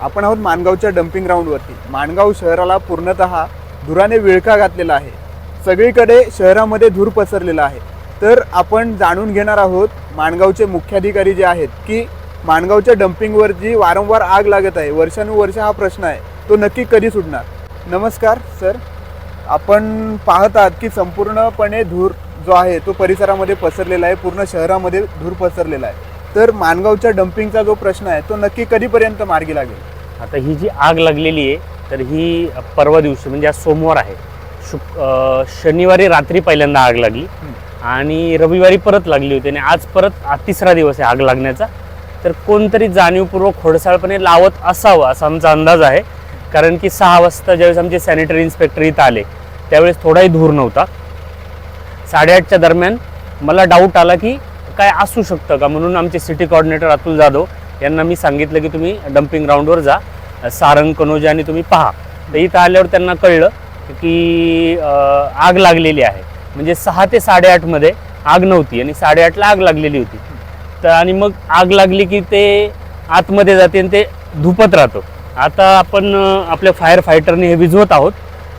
आपण आहोत माणगावच्या डम्पिंग ग्राउंडवरती माणगाव शहराला पूर्णतः धुराने विळखा घातलेला आहे. सगळीकडे शहरामध्ये धूर पसरलेला आहे. तर आपण जाणून घेणार आहोत माणगावचे मुख्याधिकारी जे आहेत की माणगावच्या डम्पिंगवर जी वारंवार आग लागत आहे वर्षानुवर्ष हा प्रश्न आहे तो नक्की कधी सुटणार? नमस्कार सर. आपण पाहत आहात की संपूर्णपणे धूर जो आहे तो परिसरामध्ये पसरलेला आहे पूर्ण शहरामध्ये धूर पसरलेला आहे. तर माणगावच्या डम्पिंगचा जो प्रश्न आहे तो नक्की कधीपर्यंत मार्गी लागेल? आता ही जी आग लागलेली आहे तर ही परवा दिवशी म्हणजे आज सोमवार आहे. शुक शनिवारी रात्री पहिल्यांदा आग लागली आणि रविवारी परत लागली होती आणि आज परत तिसरा दिवस आहे आग लागण्याचा. तर कोणतरी जाणीवपूर्वक खोडसाळपणे लावत असावं असा आमचा अंदाज आहे. कारण की सहा वाजता ज्यावेळेस आमचे सॅनिटरी इन्स्पेक्टर इथं आले त्यावेळेस थोडाही धूर नव्हता. साडेआठच्या दरम्यान मला डाऊट आला की काय असू शकतं का? म्हणून आमचे सिटी कॉर्डिनेटर अतुल जाधव यांना मी सांगितलं की तुम्ही डम्पिंग ग्राउंडवर जा. सारंग कनोजा आणि तुम्ही पहा. तर इथं आल्यावर त्यांना कळलं की आग लागलेली आहे. म्हणजे सहा ते साडेआठमध्ये आग नव्हती आणि साडेआठला आग लागलेली होती. तर आणि मग आग लागली की ते आतमध्ये जाते आणि ते धुपत राहतं. आता आपण आपल्या फायर फायटरने हे विझवत आहोत.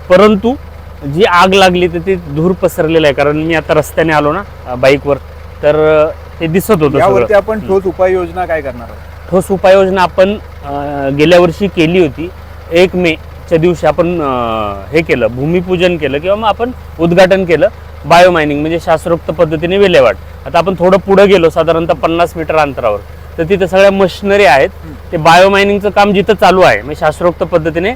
परंतु जी आग लागली तर ती धूर पसरलेलं आहे. कारण मी आता रस्त्याने आलो ना बाईकवर तर ते दिसत होतं सगळं. यावरती आपण ठोस उपाययोजना काय करणार आहोत? ठोस उपाययोजना आपण अं, गेल्या वर्षी केली होती. एक मेच्या दिवशी आपण अं, हे केलं भूमिपूजन केलं किंवा मग आपण उद्घाटन केलं बायोमायनिंग म्हणजे शास्त्रोक्त पद्धतीने विल्हेवाट. आता आपण थोडं पुढं गेलो साधारणतः पन्नास मीटर अंतरावर. तर तिथे सगळ्या मशिनरी आहेत. ते बायोमायनिंगचं काम जिथं चालू आहे म्हणजे शास्त्रोक्त पद्धतीने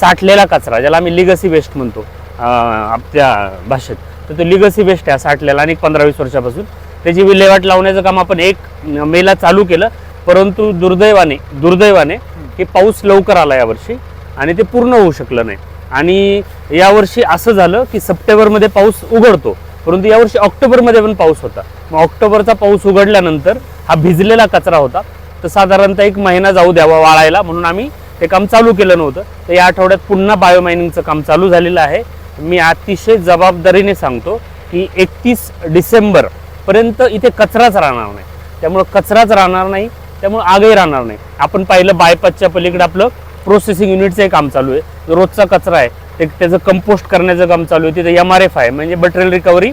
साठलेला कचरा ज्याला आम्ही लिगसी वेस्ट म्हणतो अं, आपल्या भाषेत. तर तो लिगसी वेस्ट आहे साठलेला आणि पंधरा वीस वर्षापासून. त्याची विल्हेवाट लावण्याचं काम आपण एक मेला चालू केलं. परंतु दुर्दैवाने दुर्दैवाने की पाऊस लवकर आला यावर्षी आणि ते पूर्ण होऊ शकलं नाही. आणि यावर्षी असं झालं की सप्टेंबरमध्ये पाऊस उघडतो. परंतु यावर्षी ऑक्टोबरमध्ये पण पाऊस होता. मग ऑक्टोबरचा पाऊस उघडल्यानंतर हा भिजलेला कचरा होता. तर साधारणतः एक महिना जाऊ द्यावा वाळायला म्हणून आम्ही ते काम चालू केलं नव्हतं. तर या आठवड्यात पुन्हा बायोमायनिंगचं काम चालू झालेलं आहे. मी अतिशय जबाबदारीने सांगतो की एकतीस डिसेंबर पर्यंत इथे कचराच राहणार नाही. त्यामुळं कचराच राहणार नाही त्यामुळं आगही राहणार नाही. आपण पाहिलं बायपासच्या पलीकडे आपलं प्रोसेसिंग युनिटचं काम चालू आहे. रोजचा कचरा आहे ते त्याचं कंपोस्ट करण्याचं काम चालू आहे. तिथे एम आर एफ आहे म्हणजे मटेरियल रिकव्हरी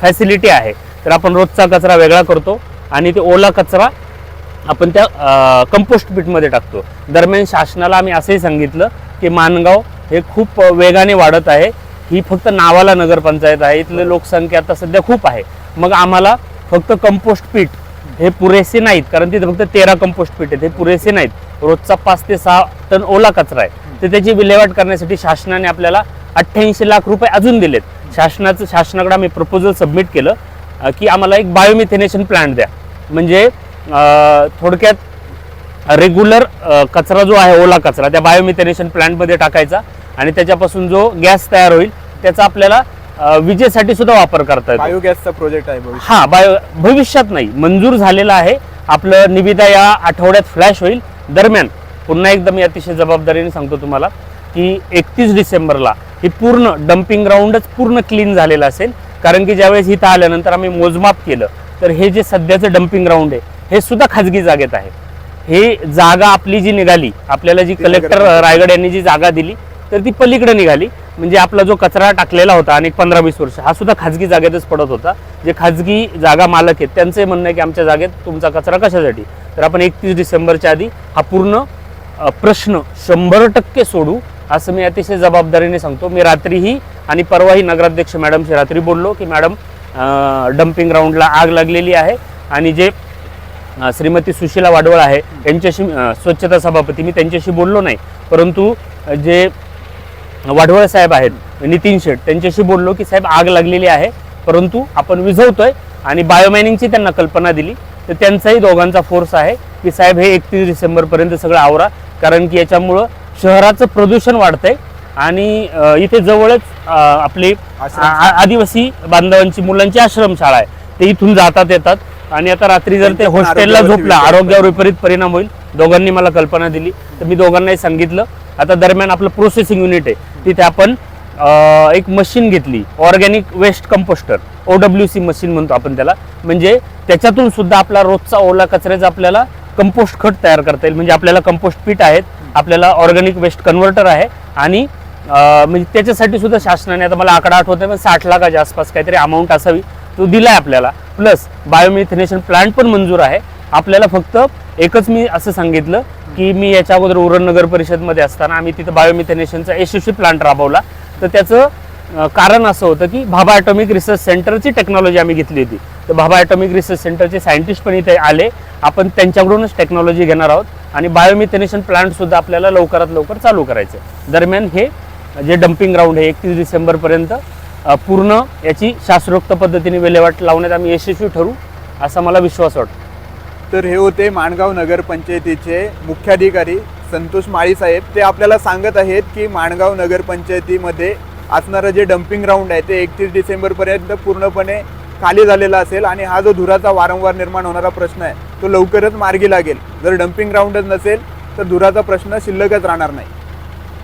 फॅसिलिटी आहे. तर आपण रोजचा कचरा वेगळा करतो आणि ते ओला कचरा आपण त्या कंपोस्ट पीटमध्ये टाकतो. दरम्यान शासनाला आम्ही असंही सांगितलं की मानगाव हे खूप वेगाने वाढत आहे. ही फक्त नावाला नगरपंचायत आहे. इथलं लोकसंख्या आता सध्या खूप आहे. मग आम्हाला फक्त कंपोस्ट पीठ हे पुरेसे नाहीत कारण तिथे फक्त तेरा कंपोस्ट पीठ आहेत. हे पुरेसे नाहीत. रोजचा पाच ते सहा टन ओला कचरा आहे. तर त्याची विल्हेवाट करण्यासाठी शासनाने आपल्याला अठ्ठ्याऐंशी लाख रुपये अजून दिलेत. शासनाचं शासनाकडे आम्ही प्रपोजल सबमिट केलं की आम्हाला एक बायोमिथेनेशन प्लांट द्या. म्हणजे थोडक्यात रेग्युलर कचरा जो आहे ओला कचरा त्या बायोमिथेनेशन प्लांटमध्ये टाकायचा आणि त्याच्यापासून जो गॅस तयार होईल त्याचा आपल्याला विजेसाठी सुद्धा वापर करता येतो. बायोगॅसचा प्रोजेक्ट आहे हा बायो भविष्यात नाही मंजूर झालेला आहे. आपलं निविदा या आठवड्यात फ्लॅश होईल. दरम्यान पुन्हा एकदा मी अतिशय जबाबदारीने सांगतो तुम्हाला की एकतीस डिसेंबरला ही पूर्ण डम्पिंग ग्राउंडच पूर्ण क्लीन झालेलं असेल. कारण की ज्यावेळेस इथं आल्यानंतर आम्ही मोजमाप केलं तर हे जे सध्याचं डम्पिंग ग्राउंड आहे हे सुद्धा खाजगी जागेत आहे. हे जागा आपली जी निघाली आपल्याला जी कलेक्टर. रायगड यांनी जी जागा दिली तर ती पलीकडे निघाली. म्हणजे आपला जो कचरा टाकलेला होता आणि पंधरा वीस वर्ष हा सुद्धा खाजगी जागेतच पडत होता. जे खाजगी जागा मालक आहेत त्यांचं म्हणणं आहे की आमच्या जागेत तुमचा कचरा कशासाठी? तर आपण एकतीस डिसेंबरच्या आधी हा पूर्ण प्रश्न शंभर टक्के सोडू असं मी अतिशय जबाबदारीने सांगतो. मी रात्रीही आणि परवाही नगराध्यक्ष मॅडमशी रात्री बोललो की मॅडम डम्पिंग ग्राउंडला आग लागलेली आहे आणि जे श्रीमती सुशीला वाडवळ आहे यांच्याशी स्वच्छता सभापती मी त्यांच्याशी बोललो नाही. परंतु जे वाढवळ साहेब आहेत नितीन शेठ. त्यांच्याशी बोललो की साहेब आग लागलेली आहे परंतु आपण विझवतोय आणि बायोमायनिंगची त्यांना कल्पना दिली. तर त्यांचाही दोघांचा फोर्स आहे की साहेब हे एकतीस डिसेंबरपर्यंत सगळं आवरा. कारण की याच्यामुळं शहराचं प्रदूषण वाढतंय आणि इथे जवळच आपली आदिवासी बांधवांची मुलांची आश्रमशाळा आहे. ते इथून जातात येतात आणि आता रात्री जर ते हॉस्टेलला झोपला आरोग्यावर विपरीत परिणाम होईल. दोघांनी मला कल्पना दिली. तर मी दोघांनाही सांगितलं. आता दरम्यान आपलं प्रोसेसिंग युनिट आहे. तिथे आपण एक मशीन घेतली organic waste composter O W C machine म्हणतो आपण त्याला. म्हणजे त्याच्यातून सुद्धा आपला रोजचा ओला कचऱ्याचा आपल्याला कंपोस्ट खत तयार करता येईल. म्हणजे आपल्याला कंपोस्ट पीठ आहेत आपल्याला ऑर्गॅनिक वेस्ट कन्व्हर्टर आहे आणि म्हणजे त्याच्यासाठी सुद्धा शासनाने आता मला आकडा आठवत आहे पण साठ लाखाच्या आसपास काहीतरी अमाऊंट असावी तो दिलाय आपल्याला. प्लस बायोमिथेनेशन प्लांट पण मंजूर आहे. आपल्याला फक्त एकच मी असं सांगितलं की मी याच्या अगोदर उरण नगर परिषदमध्ये असताना आम्ही तिथं बायोमिथेनेशनचा यशस्वी प्लांट राबवला. तर त्याचं कारण असं होतं की भाभा ॲटॉमिक रिसर्च सेंटरची टेक्नॉलॉजी आम्ही घेतली होती. तर भाभा ॲटॉमिक रिसर्च सेंटरचे सायंटिस्ट पण इथे आले. आपण त्यांच्याकडूनच टेक्नॉलॉजी घेणार आहोत आणि बायोमिथेनेशन प्लांटसुद्धा आपल्याला लवकरात लवकर चालू करायचं दरम्यान हे जे डम्पिंग ग्राउंड आहे एकतीस डिसेंबरपर्यंत पूर्ण याची शास्त्रोक्त पद्धतीने विल्हेवाट लावण्यात आम्ही यशस्वी ठरू असा मला विश्वास वाटतो. तर हे होते माणगाव नगरपंचायतीचे मुख्याधिकारी संतोष माळी साहेब. ते आपल्याला सांगत आहेत की माणगाव नगरपंचायतीमध्ये असणारं जे डम्पिंग ग्राउंड आहे ते एकतीस डिसेंबरपर्यंत पूर्णपणे खाली झालेला असेल आणि हा जो धुराचा वारंवार निर्माण होणारा प्रश्न आहे तो लवकरच मार्गी लागेल. जर डम्पिंग ग्राउंडच नसेल तर धुराचा प्रश्न शिल्लकच राहणार नाही.